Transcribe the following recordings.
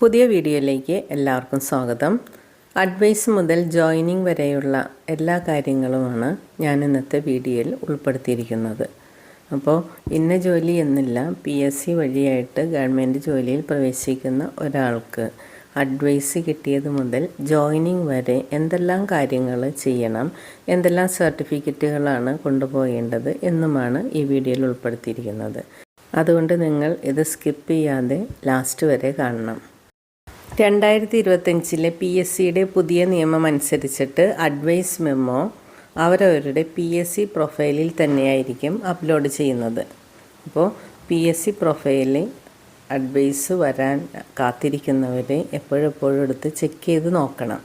പുതിയ വീഡിയോയിലേക്ക് എല്ലാവർക്കും സ്വാഗതം. അഡ്വൈസ് മുതൽ ജോയിനിങ് വരെയുള്ള എല്ലാ കാര്യങ്ങളുമാണ് ഞാൻ ഇന്നത്തെ വീഡിയോയിൽ ഉൾപ്പെടുത്തിയിരിക്കുന്നത്. അപ്പോൾ ഇന്ന ജോലി എന്നില്ല പി എസ് സി വഴിയായിട്ട് ഗവൺമെന്റ് ജോലിയിൽ പ്രവേശിക്കുന്ന ഒരാൾക്ക് അഡ്വൈസ് കിട്ടിയത് മുതൽ ജോയിനിങ് വരെ എന്തെല്ലാം കാര്യങ്ങൾ ചെയ്യണം എന്തെല്ലാം സർട്ടിഫിക്കറ്റുകളാണ് കൊണ്ടുപോകേണ്ടത് എന്നുമാണ് ഈ വീഡിയോയിൽ ഉൾപ്പെടുത്തിയിരിക്കുന്നത്. അതുകൊണ്ട് നിങ്ങൾ ഇത് സ്കിപ്പ് ചെയ്യാതെ ലാസ്റ്റ് വരെ കാണണം. രണ്ടായിരത്തി ഇരുപത്തഞ്ചിലെ പി എസ് സിയുടെ പുതിയ നിയമം അനുസരിച്ചിട്ട് അഡ്വൈസ് മെമ്മോ അവരവരുടെ പി എസ് സി പ്രൊഫൈലിൽ തന്നെയായിരിക്കും അപ്ലോഡ് ചെയ്യുന്നത്. അപ്പോൾ പി എസ് സി പ്രൊഫൈലിൽ അഡ്വൈസ് വരാൻ കാത്തിരിക്കുന്നവരെ എപ്പോഴെപ്പോഴും എടുത്ത് ചെക്ക് ചെയ്ത് നോക്കണം.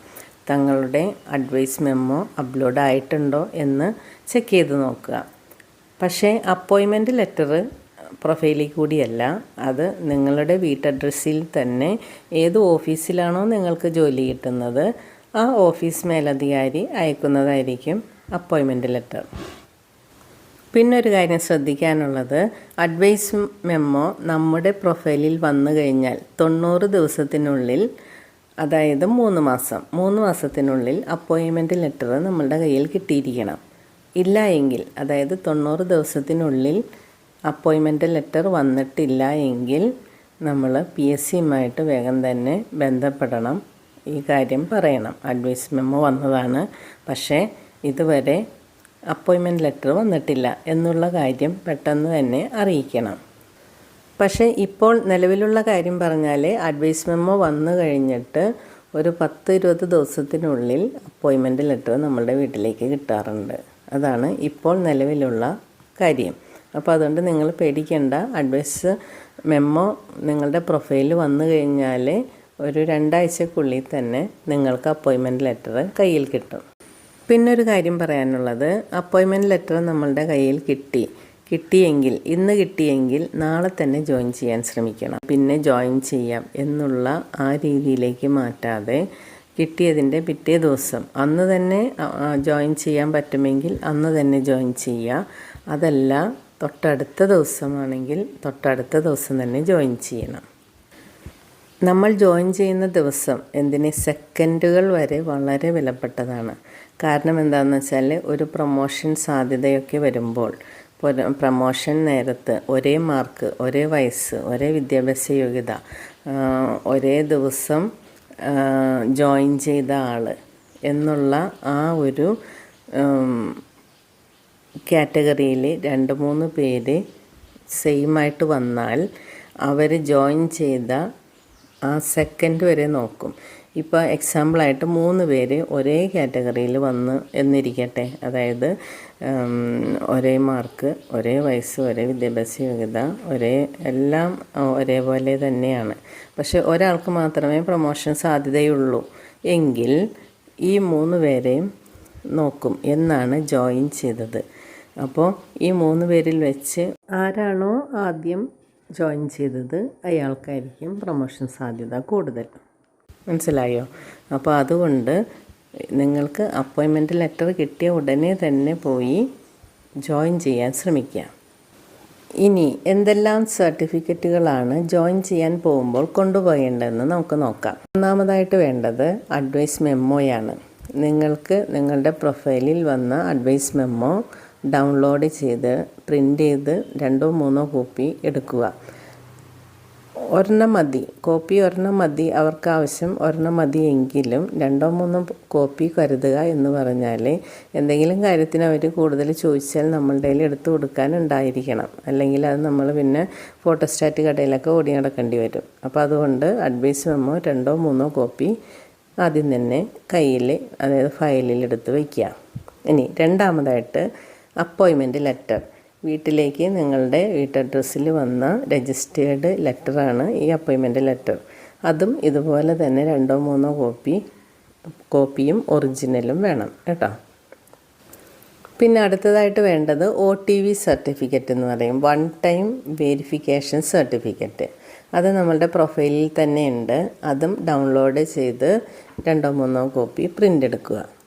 തങ്ങളുടെ അഡ്വൈസ് മെമ്മോ അപ്ലോഡ് ആയിട്ടുണ്ടോ എന്ന് ചെക്ക് ചെയ്ത് നോക്കുക. പക്ഷേ അപ്പോയിൻമെന്റ് ലെറ്റർ പ്രൊഫൈലിൽ കൂടിയല്ല. അത് നിങ്ങളുടെ വീട്ടഡ്രസ്സിൽ തന്നെ ഏത് ഓഫീസിലാണോ നിങ്ങൾക്ക് ജോലി കിട്ടുന്നത് ആ ഓഫീസ് മേലധികാരി അയക്കുന്നതായിരിക്കും അപ്പോയിൻമെന്റ് ലെറ്റർ. പിന്നെ ഒരു കാര്യം ശ്രദ്ധിക്കാനുള്ളത് അഡ്വൈസ് മെമ്മോ നമ്മുടെ പ്രൊഫൈലിൽ വന്നു കഴിഞ്ഞാൽ തൊണ്ണൂറ് ദിവസത്തിനുള്ളിൽ അതായത് മൂന്ന് മാസം മൂന്ന് മാസത്തിനുള്ളിൽ അപ്പോയിൻമെന്റ് ലെറ്റർ നമ്മളുടെ കയ്യിൽ കിട്ടിയിരിക്കണം. ഇല്ല എങ്കിൽ അതായത് തൊണ്ണൂറ് ദിവസത്തിനുള്ളിൽ അപ്പോയിൻമെന്റ് ലെറ്റർ വന്നിട്ടില്ല എങ്കിൽ നമ്മൾ പി എസ് സിയുമായിട്ട് വേഗം തന്നെ ബന്ധപ്പെടണം. ഈ കാര്യം പറയണം. അഡ്വൈസ് മെമ്മോ വന്നതാണ്. പക്ഷേ ഇതുവരെ അപ്പോയിൻമെന്റ് ലെറ്റർ വന്നിട്ടില്ല എന്നുള്ള കാര്യം പെട്ടെന്ന് തന്നെ അറിയിക്കണം. പക്ഷേ ഇപ്പോൾ നിലവിലുള്ള കാര്യം പറഞ്ഞാൽ അഡ്വൈസ് മെമ്മോ വന്നു കഴിഞ്ഞിട്ട് ഒരു പത്ത് ഇരുപത് ദിവസത്തിനുള്ളിൽ അപ്പോയിൻമെന്റ് ലെറ്റർ നമ്മളുടെ വീട്ടിലേക്ക് കിട്ടാറുണ്ട്. അതാണ് ഇപ്പോൾ നിലവിലുള്ള കാര്യം. അപ്പോൾ അതുകൊണ്ട് നിങ്ങൾ പേടിക്കേണ്ട. അഡ്വൈസ് മെമ്മോ നിങ്ങളുടെ പ്രൊഫൈലിൽ വന്നു കഴിഞ്ഞാൽ ഒരു രണ്ടാഴ്ചക്കുള്ളിൽ തന്നെ നിങ്ങൾക്ക് അപ്പോയിൻമെന്റ് ലെറ്റർ കയ്യിൽ കിട്ടും. പിന്നെ ഒരു കാര്യം പറയാനുള്ളത്. അപ്പോയിൻമെന്റ് ലെറ്റർ നമ്മളുടെ കയ്യിൽ കിട്ടി. കിട്ടിയെങ്കിൽ ഇന്ന് കിട്ടിയെങ്കിൽ നാളെ തന്നെ ജോയിൻ ചെയ്യാൻ ശ്രമിക്കണം. പിന്നെ ജോയിൻ ചെയ്യാം എന്നുള്ള ആ രീതിയിലേക്ക് മാറ്റാതെ കിട്ടിയതിന്റെ പിറ്റേ ദിവസം. അന്ന് തന്നെ ജോയിൻ ചെയ്യാൻ പറ്റുമെങ്കിൽ അന്ന് തന്നെ ജോയിൻ ചെയ്യുക. അതല്ല തൊട്ടടുത്ത ദിവസമാണെങ്കിൽ തൊട്ടടുത്ത ദിവസം തന്നെ ജോയിൻ ചെയ്യണം. നമ്മൾ ജോയിൻ ചെയ്യുന്ന ദിവസം എന്തിന്? സെക്കൻഡുകൾ വരെ വളരെ വിലപ്പെട്ടതാണ്. കാരണം എന്താണെന്ന് വെച്ചാൽ ഒരു പ്രൊമോഷൻ സാധ്യതയൊക്കെ വരുമ്പോൾ പ്രൊമോഷൻ നേരത്ത് ഒരേ മാർക്ക് ഒരേ വയസ്സ് ഒരേ വിദ്യാഭ്യാസ യോഗ്യത ഒരേ ദിവസം ജോയിൻ ചെയ്ത ആൾ എന്നുള്ള ആ ഒരു കാറ്റഗറിയിൽ രണ്ട് മൂന്ന് പേര് സെയിമായിട്ട് വന്നാൽ അവർ ജോയിൻ ചെയ്ത ആ സെക്കൻഡ് വരെ നോക്കും. ഇപ്പോൾ എക്സാമ്പിളായിട്ട് മൂന്ന് പേര് ഒരേ കാറ്റഗറിയിൽ വന്ന് എന്നിരിക്കട്ടെ. അതായത് ഒരേ മാർക്ക് ഒരേ വയസ്സ് ഒരേ വിദ്യാഭ്യാസ യോഗ്യത ഒരേ എല്ലാം ഒരേപോലെ തന്നെയാണ്. പക്ഷെ ഒരാൾക്ക് മാത്രമേ പ്രൊമോഷൻ സാധ്യതയുള്ളൂ. എങ്കിൽ ഈ മൂന്ന് പേരെയും നോക്കും എന്നാണ് ജോയിൻ ചെയ്തത്. അപ്പോൾ ഈ മൂന്ന് പേരിൽ വെച്ച് ആരാണോ ആദ്യം ജോയിൻ ചെയ്തത് അയാൾക്കായിരിക്കും പ്രൊമോഷൻ സാധ്യത കൂടുതൽ. മനസ്സിലായോ? അപ്പോൾ അതുകൊണ്ട് നിങ്ങൾക്ക് അപ്പോയിൻമെന്റ് ലെറ്റർ കിട്ടിയ ഉടനെ തന്നെ പോയി ജോയിൻ ചെയ്യാൻ ശ്രമിക്കുക ഇനി എന്തെല്ലാം സർട്ടിഫിക്കറ്റുകളാണ് ജോയിൻ ചെയ്യാൻ പോകുമ്പോൾ കൊണ്ടുപോകേണ്ടതെന്ന് നമുക്ക് നോക്കാം. ഒന്നാമതായിട്ട് വേണ്ടത് അഡ്വൈസ് മെമ്മോയാണ് നിങ്ങൾക്ക് നിങ്ങളുടെ പ്രൊഫൈലിൽ വന്ന അഡ്വൈസ് മെമ്മോ ഡൗൺലോഡ് ചെയ്ത് പ്രിന്റ് ചെയ്ത് രണ്ടോ മൂന്നോ കോപ്പി എടുക്കുക. ഒരെണ്ണം മതി. കോപ്പി ഒരെണ്ണം മതി. അവർക്ക് ആവശ്യം ഒരെണ്ണം മതി എങ്കിലും രണ്ടോ മൂന്നോ കോപ്പി കരുതുക എന്ന് പറഞ്ഞാൽ എന്തെങ്കിലും കാര്യത്തിന് അവർ കൂടുതൽ ചോദിച്ചാൽ നമ്മളുടെ കയ്യിൽ എടുത്തു കൊടുക്കാനുണ്ടായിരിക്കണം അല്ലെങ്കിൽ അത് നമ്മൾ പിന്നെ ഫോട്ടോസ്റ്റാറ്റ് കടയിലൊക്കെ ഓടി നടക്കേണ്ടി വരും. അപ്പോൾ അതുകൊണ്ട് അഡ്വൈസ് മെമ്മോ രണ്ടോ മൂന്നോ കോപ്പി ആദ്യം തന്നെ കയ്യിൽ അതായത് ഫയലിൽ എടുത്ത് വയ്ക്കുക. ഇനി രണ്ടാമതായിട്ട് അപ്പോയിൻമെന്റ് ലെറ്റർ. വീട്ടിലേക്ക് നിങ്ങളുടെ വീട്ടഡ്രസ്സിൽ വന്ന രജിസ്റ്റേർഡ് ലെറ്ററാണ് ഈ അപ്പോയിൻമെന്റ് ലെറ്റർ. അതും ഇതുപോലെ തന്നെ രണ്ടോ മൂന്നോ കോപ്പി കോപ്പിയും ഒറിജിനലും വേണം കേട്ടോ. പിന്നെ അടുത്തതായിട്ട് വേണ്ടത് ഒ ടി വി സർട്ടിഫിക്കറ്റ് എന്ന് പറയും. One time verification certificate. അത് നമ്മളുടെ പ്രൊഫൈലിൽ തന്നെ ഉണ്ട്. അതും ഡൗൺലോഡ് ചെയ്ത് രണ്ടോ മൂന്നോ കോപ്പി പ്രിന്റ് എടുക്കുക.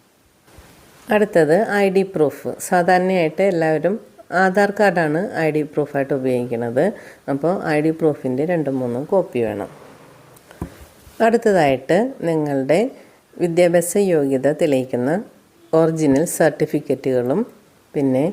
അടുത്തത് ഐ ഡി പ്രൂഫ്. സാധാരണയായിട്ട് എല്ലാവരും ആധാർ കാർഡാണ് ഐ ഡി പ്രൂഫായിട്ട് ഉപയോഗിക്കുന്നത്. അപ്പോൾ ഐ ഡി പ്രൂഫിന്റെ രണ്ട് മൂന്ന് കോപ്പി വേണം. അടുത്തതായിട്ട് നിങ്ങളുടെ വിദ്യാഭ്യാസ യോഗ്യത തെളിയിക്കുന്ന ഒറിജിനൽ സർട്ടിഫിക്കറ്റുകളും പിന്നെ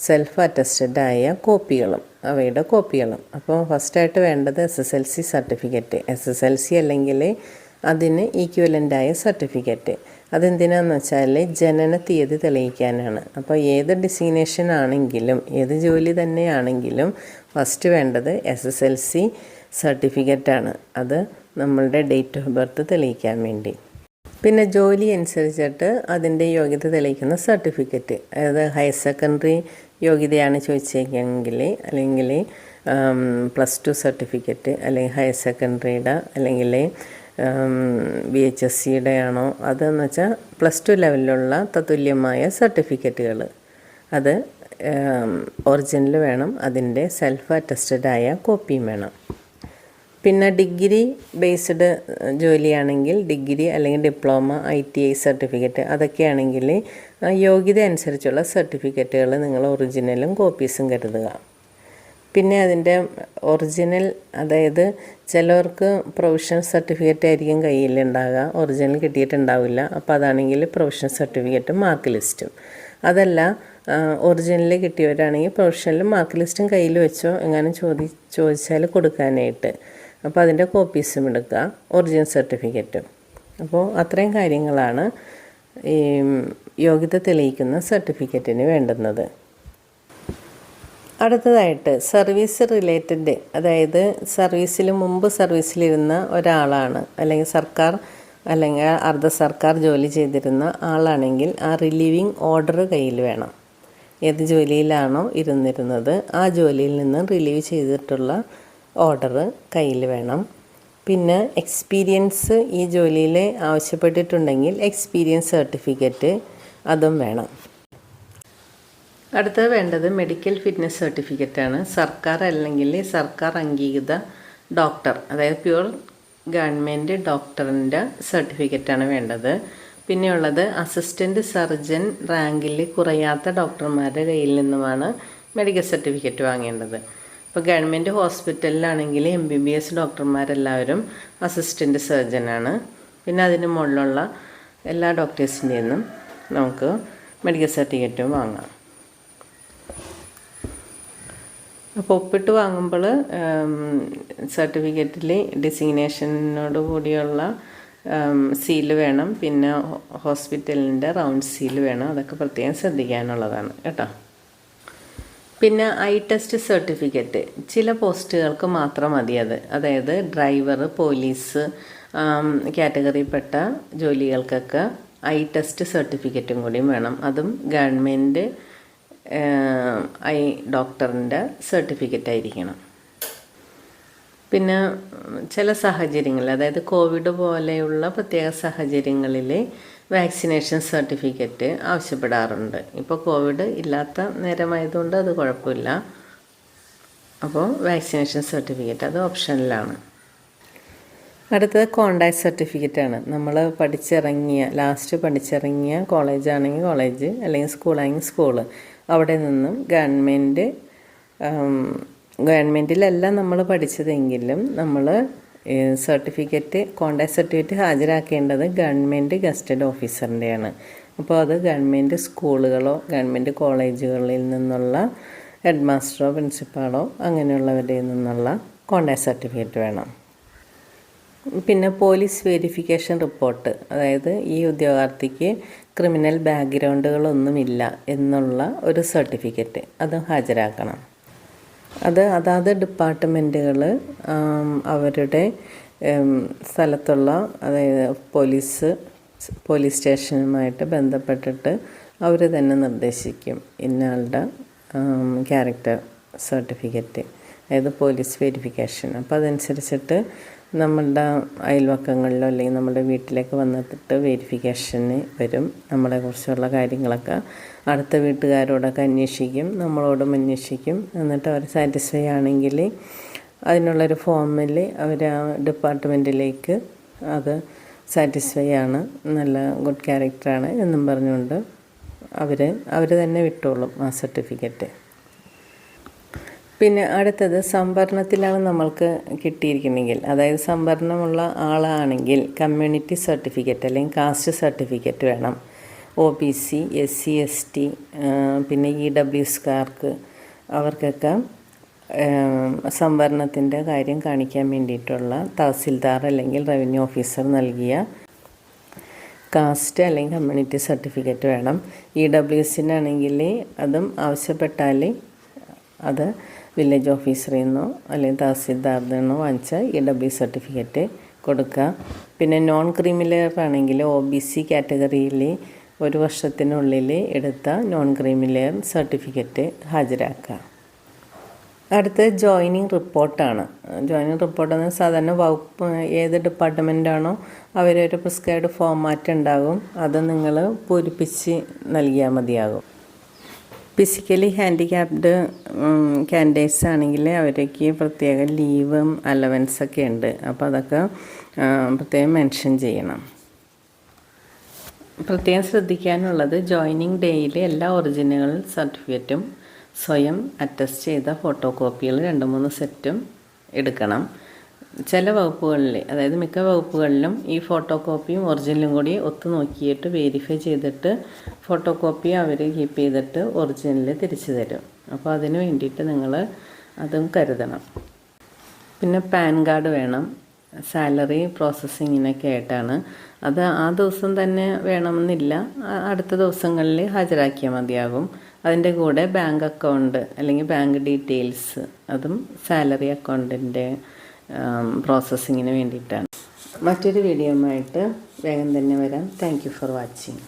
സെൽഫ് അറ്റസ്റ്റഡ് ആയ കോപ്പികളും അവയുടെ കോപ്പികളും. അപ്പോൾ ഫസ്റ്റായിട്ട് വേണ്ടത് S S L C certificate. S S L C അല്ലെങ്കിൽ അതിന് ഈക്വലന്റായ സർട്ടിഫിക്കറ്റ്. അതെന്തിനാന്ന് വെച്ചാൽ ജനന തീയതി തെളിയിക്കാനാണ്. അപ്പോൾ ഏത് ഡിസിഗ്നേഷൻ ആണെങ്കിലും ഏത് ജോലി തന്നെയാണെങ്കിലും ഫസ്റ്റ് വേണ്ടത് എസ് എസ് എൽ സി സർട്ടിഫിക്കറ്റാണ് അത് നമ്മളുടെ ഡേറ്റ് ഓഫ് ബർത്ത് തെളിയിക്കാൻ വേണ്ടി. പിന്നെ ജോലി അനുസരിച്ചിട്ട് അതിന്റെ യോഗ്യത തെളിയിക്കുന്ന സർട്ടിഫിക്കറ്റ് അതായത് ഹയർ സെക്കൻഡറി യോഗ്യതയാണ് ചോദിച്ചേക്കെങ്കിൽ അല്ലെങ്കിൽ പ്ലസ് ടു സർട്ടിഫിക്കറ്റ് അല്ലെങ്കിൽ ഹയർ സെക്കൻഡറിയുടെ അല്ലെങ്കിൽ ബി എച്ച് എസ് സിയുടെ ആണോ അതെന്ന് വെച്ചാൽ പ്ലസ് ടു ലെവലിലുള്ള തത്തുല്യമായ സർട്ടിഫിക്കറ്റുകൾ അത് ഒറിജിനൽ വേണം അതിന്റെ സെൽഫ് അറ്റസ്റ്റഡ് ആയ കോപ്പിയും വേണം. പിന്നെ ഡിഗ്രി ബേസ്ഡ് ജോലിയാണെങ്കിൽ ഡിഗ്രി അല്ലെങ്കിൽ diploma I T I certificate അതൊക്കെയാണെങ്കിൽ യോഗ്യത അനുസരിച്ചുള്ള സർട്ടിഫിക്കറ്റുകൾ നിങ്ങൾ ഒറിജിനലും കോപ്പീസും കരുതുക. പിന്നെ അതിന്റെ ഒറിജിനൽ അതായത് ചിലവർക്ക് പ്രൊവിഷണൽ സർട്ടിഫിക്കറ്റ് ആയിരിക്കും കയ്യിലുണ്ടാകുക ഒറിജിനൽ കിട്ടിയിട്ടുണ്ടാവില്ല. അപ്പോൾ അതാണെങ്കിൽ പ്രൊവിഷണൽ സർട്ടിഫിക്കറ്റും മാർക്ക് ലിസ്റ്റും അതല്ല ഒറിജിനൽ കിട്ടിയവരാണെങ്കിൽ പ്രൊഫഷണലും മാർക്ക് ലിസ്റ്റും കയ്യിൽ വെച്ചോ എങ്ങനെ ചോദി ചോദിച്ചാൽ കൊടുക്കാനായിട്ട്. അപ്പോൾ അതിന്റെ കോപ്പീസും എടുക്കുക. ഒറിജിനൽ സർട്ടിഫിക്കറ്റും അപ്പോൾ അത്രയും കാര്യങ്ങളാണ് ഈ യോഗ്യത തെളിയിക്കുന്ന സർട്ടിഫിക്കറ്റിന് വേണ്ടുന്നത്. അടുത്തതായിട്ട് സർവീസ് റിലേറ്റഡ് അതായത് സർവീസിൽ മുമ്പ് സർവീസിലിരുന്ന ഒരാളാണ് അല്ലെങ്കിൽ സർക്കാർ അല്ലെങ്കിൽ അർദ്ധ സർക്കാർ ജോലി ചെയ്തിരുന്ന ആളാണെങ്കിൽ ആ റിലീവിങ് ഓർഡർ കയ്യിൽ വേണം. ഏത് ജോലിയിലാണോ ഇരുന്നിരുന്നത് ആ ജോലിയിൽ നിന്ന് റിലീവ് ചെയ്തിട്ടുള്ള ഓർഡർ കയ്യിൽ വേണം. പിന്നെ എക്സ്പീരിയൻസ് ഈ ജോലിയിൽ ആവശ്യപ്പെട്ടിട്ടുണ്ടെങ്കിൽ എക്സ്പീരിയൻസ് സർട്ടിഫിക്കറ്റ് അതും വേണം. അടുത്തത് വേണ്ടത് മെഡിക്കൽ ഫിറ്റ്നസ് സർട്ടിഫിക്കറ്റാണ് സർക്കാർ അല്ലെങ്കിൽ സർക്കാർ അംഗീകൃത ഡോക്ടർ അതായത് പ്യുവർ ഗവൺമെന്റ് ഡോക്ടറിന്റെ സർട്ടിഫിക്കറ്റാണ് വേണ്ടത്. പിന്നെയുള്ളത് അസിസ്റ്റന്റ് സർജൻ റാങ്കിൽ കുറയാത്ത ഡോക്ടർമാരുടെ കയ്യിൽ നിന്നുമാണ് മെഡിക്കൽ സർട്ടിഫിക്കറ്റ് വാങ്ങേണ്ടത്. ഇപ്പോൾ ഗവൺമെന്റ് ഹോസ്പിറ്റലിലാണെങ്കിൽ എം ബി ബി എസ് ഡോക്ടർമാരെല്ലാവരും സർജൻ ആണ്. പിന്നെ അതിന് മുകളിലുള്ള എല്ലാ ഡോക്ടേഴ്സിന്റെ നിന്നും നമുക്ക് മെഡിക്കൽ സർട്ടിഫിക്കറ്റും വാങ്ങാം. അപ്പോൾ ഒപ്പിട്ട് വാങ്ങുമ്പോൾ സർട്ടിഫിക്കറ്റിൽ ഡിസിഗ്നേഷനോട് കൂടിയുള്ള സീൽ വേണം. പിന്നെ ഹോസ്പിറ്റലിന്റെ റൗണ്ട് സീൽ വേണം. അതൊക്കെ പ്രത്യേകം ശ്രദ്ധിക്കാനുള്ളതാണ്. കേട്ടോ? പിന്നെ ഐ ടെസ്റ്റ് സർട്ടിഫിക്കറ്റ്. ചില പോസ്റ്റുകൾക്ക് മാത്രം മതി അത്. അതായത് ഡ്രൈവർ പോലീസ് കാറ്റഗറിയിൽപ്പെട്ട ജോലികൾക്കൊക്കെ ഐ ടെസ്റ്റ് സർട്ടിഫിക്കറ്റും കൂടിയും വേണം. അതും ഗവൺമെന്റ് ഐ ഡോക്ടറിന്റെ സർട്ടിഫിക്കറ്റ് ആയിരിക്കണം. പിന്നെ ചില സാഹചര്യങ്ങളിൽ അതായത് കോവിഡ് പോലെയുള്ള പ്രത്യേക സാഹചര്യങ്ങളിൽ വാക്സിനേഷൻ സർട്ടിഫിക്കറ്റ് ആവശ്യപ്പെടാറുണ്ട്. ഇപ്പോൾ കോവിഡ് ഇല്ലാത്ത നേരമായതുകൊണ്ട് അത് കുഴപ്പമില്ല. അപ്പോൾ വാക്സിനേഷൻ സർട്ടിഫിക്കറ്റ് അത് ഓപ്ഷനിലാണ്. അടുത്തത് കോണ്ടാക്ട് സർട്ടിഫിക്കറ്റാണ്. നമ്മൾ പഠിച്ചിറങ്ങിയ ലാസ്റ്റ് പഠിച്ചിറങ്ങിയ കോളേജാണെങ്കിൽ കോളേജ് അല്ലെങ്കിൽ സ്കൂളാണെങ്കിൽ സ്കൂൾ. അവിടെ നിന്നും ഗവൺമെന്റ് ഗവൺമെന്റിലല്ല നമ്മൾ പഠിച്ചതെങ്കിലും നമ്മൾ സർട്ടിഫിക്കറ്റ് കോണ്ടാക്ട് സർട്ടിഫിക്കറ്റ് ഹാജരാക്കേണ്ടത് ഗവൺമെന്റ് ഗസ്റ്റഡ് ഓഫീസറിന്റെയാണ് അപ്പോൾ അത് ഗവൺമെന്റ് സ്കൂളുകളോ ഗവൺമെന്റ് കോളേജുകളിൽ നിന്നുള്ള ഹെഡ് മാസ്റ്ററോ പ്രിൻസിപ്പാളോ അങ്ങനെയുള്ളവരുടെ നിന്നുള്ള കോണ്ടാക്ട് സർട്ടിഫിക്കറ്റ് വേണം. പിന്നെ പോലീസ് വെരിഫിക്കേഷൻ റിപ്പോർട്ട്. അതായത് ഈ ഉദ്യോഗാർത്ഥിക്ക് ക്രിമിനൽ ബാക്ക്ഗ്രൗണ്ടുകളൊന്നുമില്ല എന്നുള്ള ഒരു സർട്ടിഫിക്കറ്റ് അത് ഹാജരാക്കണം. അത് അതാത് ഡിപ്പാർട്ട്മെന്റുകൾ അവരുടെ സ്ഥലത്തുള്ള അതായത് പോലീസ് പോലീസ് സ്റ്റേഷനുമായിട്ട് ബന്ധപ്പെട്ടിട്ട് അവർ തന്നെ നിർദ്ദേശിക്കും ഇന്നയാളുടെ ക്യാരക്ടർ സർട്ടിഫിക്കറ്റ്. അതായത് പോലീസ് വെരിഫിക്കേഷൻ. അപ്പോൾ അതനുസരിച്ചിട്ട് നമ്മളുടെ അയൽവക്കങ്ങളിലോ അല്ലെങ്കിൽ നമ്മുടെ വീട്ടിലേക്ക് വന്നിട്ട് വെരിഫിക്കേഷന് വരും. നമ്മളെക്കുറിച്ചുള്ള കാര്യങ്ങളൊക്കെ അടുത്ത വീട്ടുകാരോടൊക്കെ അന്വേഷിക്കും. നമ്മളോടും അന്വേഷിക്കും. എന്നിട്ട് അവർ സാറ്റിസ്ഫൈ ആണെങ്കിൽ അതിനുള്ളൊരു ഫോമിൽ അവർ ആ ഡിപ്പാർട്ട്മെന്റിലേക്ക് അത് സാറ്റിസ്ഫൈ ആണ്. നല്ല ഗുഡ് ക്യാരക്ടറാണ് എന്നും പറഞ്ഞുകൊണ്ട് അവർ അവർ തന്നെ വിട്ടോളും ആ സർട്ടിഫിക്കറ്റ് പിന്നെ അടുത്തത് സംവരണത്തിലാണ് നമ്മൾക്ക് കിട്ടിയിരിക്കുന്നെങ്കിൽ അതായത് സംവരണമുള്ള ആളാണെങ്കിൽ കമ്മ്യൂണിറ്റി സർട്ടിഫിക്കറ്റ് അല്ലെങ്കിൽ കാസ്റ്റ് സർട്ടിഫിക്കറ്റ് വേണം. O B C S C S T പിന്നെ ഇ ഡബ്ല്യു എസ്കാർക്ക് അവർക്കൊക്കെ സംവരണത്തിന്റെ കാര്യം കാണിക്കാൻ വേണ്ടിയിട്ടുള്ള തഹസിൽദാർ അല്ലെങ്കിൽ റവന്യൂ ഓഫീസർ നൽകിയ കാസ്റ്റ് അല്ലെങ്കിൽ കമ്മ്യൂണിറ്റി സർട്ടിഫിക്കറ്റ് വേണം. ഇ ഡബ്ല്യു എസിനാണെങ്കിൽ അതും ആവശ്യപ്പെട്ടാൽ അത് വില്ലേജ് ഓഫീസറിൽ നിന്നോ അല്ലെങ്കിൽ തഹസിൽദാറിൽ നിന്നോ വാങ്ങിച്ച ഇ ഡബ്ല്യു സർട്ടിഫിക്കറ്റ് കൊടുക്കുക പിന്നെ നോൺ ക്രീമിലെയർ ആണെങ്കിൽ ഒ ബി സി കാറ്റഗറിയിൽ ഒരു വർഷത്തിനുള്ളിൽ എടുത്ത നോൺ ക്രീമിലെയർ സർട്ടിഫിക്കറ്റ് ഹാജരാക്കുക അടുത്ത ജോയിനിങ് റിപ്പോർട്ടാണ്. ജോയിനിങ് റിപ്പോർട്ട് എന്ന് സാധാരണ വകുപ്പ് ഏത് ഡിപ്പാർട്ട്മെന്റാണോ അവരൊരു പ്രിസ്ക്രൈബ്ഡ് ഫോമാറ്റ് ഉണ്ടാകും. അത് നിങ്ങൾ പൂരിപ്പിച്ച് നൽകിയാൽ മതിയാകും. ഫിസിക്കലി ഹാൻഡിക്യാപ്ഡ് കാൻഡിഡേറ്റ്സ് ആണെങ്കിൽ അവർക്ക് പ്രത്യേക ലീവും അലവൻസൊക്കെ ഉണ്ട്. അപ്പോൾ അതൊക്കെ പ്രത്യേകം മെൻഷൻ ചെയ്യണം. പ്രത്യേകം ശ്രദ്ധിക്കാനുള്ളത് ജോയിനിങ് ഡേയിൽ എല്ലാ ഒറിജിനൽ സർട്ടിഫിക്കറ്റും സ്വയം അറ്റസ്റ്റ് ചെയ്ത ഫോട്ടോ കോപ്പികൾ രണ്ട് മൂന്ന് സെറ്റും എടുക്കണം. ചില വകുപ്പുകളിൽ അതായത് മിക്ക വകുപ്പുകളിലും ഈ ഫോട്ടോ കോപ്പിയും ഒറിജിനലും കൂടി ഒത്തു നോക്കിയിട്ട് വെരിഫൈ ചെയ്തിട്ട് ഫോട്ടോ കോപ്പി അവർ കീപ്പ് ചെയ്തിട്ട് ഒറിജിനൽ തിരിച്ചു തരും. അപ്പോൾ അതിന് വേണ്ടിയിട്ട് നിങ്ങൾ അതും കരുതണം. പിന്നെ പാൻ കാർഡ് വേണം. സാലറി പ്രോസസ്സിങ്ങിനൊക്കെ ആയിട്ടാണ്. അത് ആ ദിവസം തന്നെ വേണമെന്നില്ല. അടുത്ത ദിവസങ്ങളിൽ ഹാജരാക്കിയാൽ മതിയാകും. അതിന്റെ കൂടെ ബാങ്ക് അക്കൗണ്ട് അല്ലെങ്കിൽ ബാങ്ക് ഡീറ്റെയിൽസ് അതും സാലറി അക്കൗണ്ടിന്റെ പ്രോസസ്സിങ്ങിന് വേണ്ടിയിട്ടാണ്. മറ്റൊരു വീഡിയോ ആയിട്ട് വേഗം തന്നെ വരാം. Thank for watching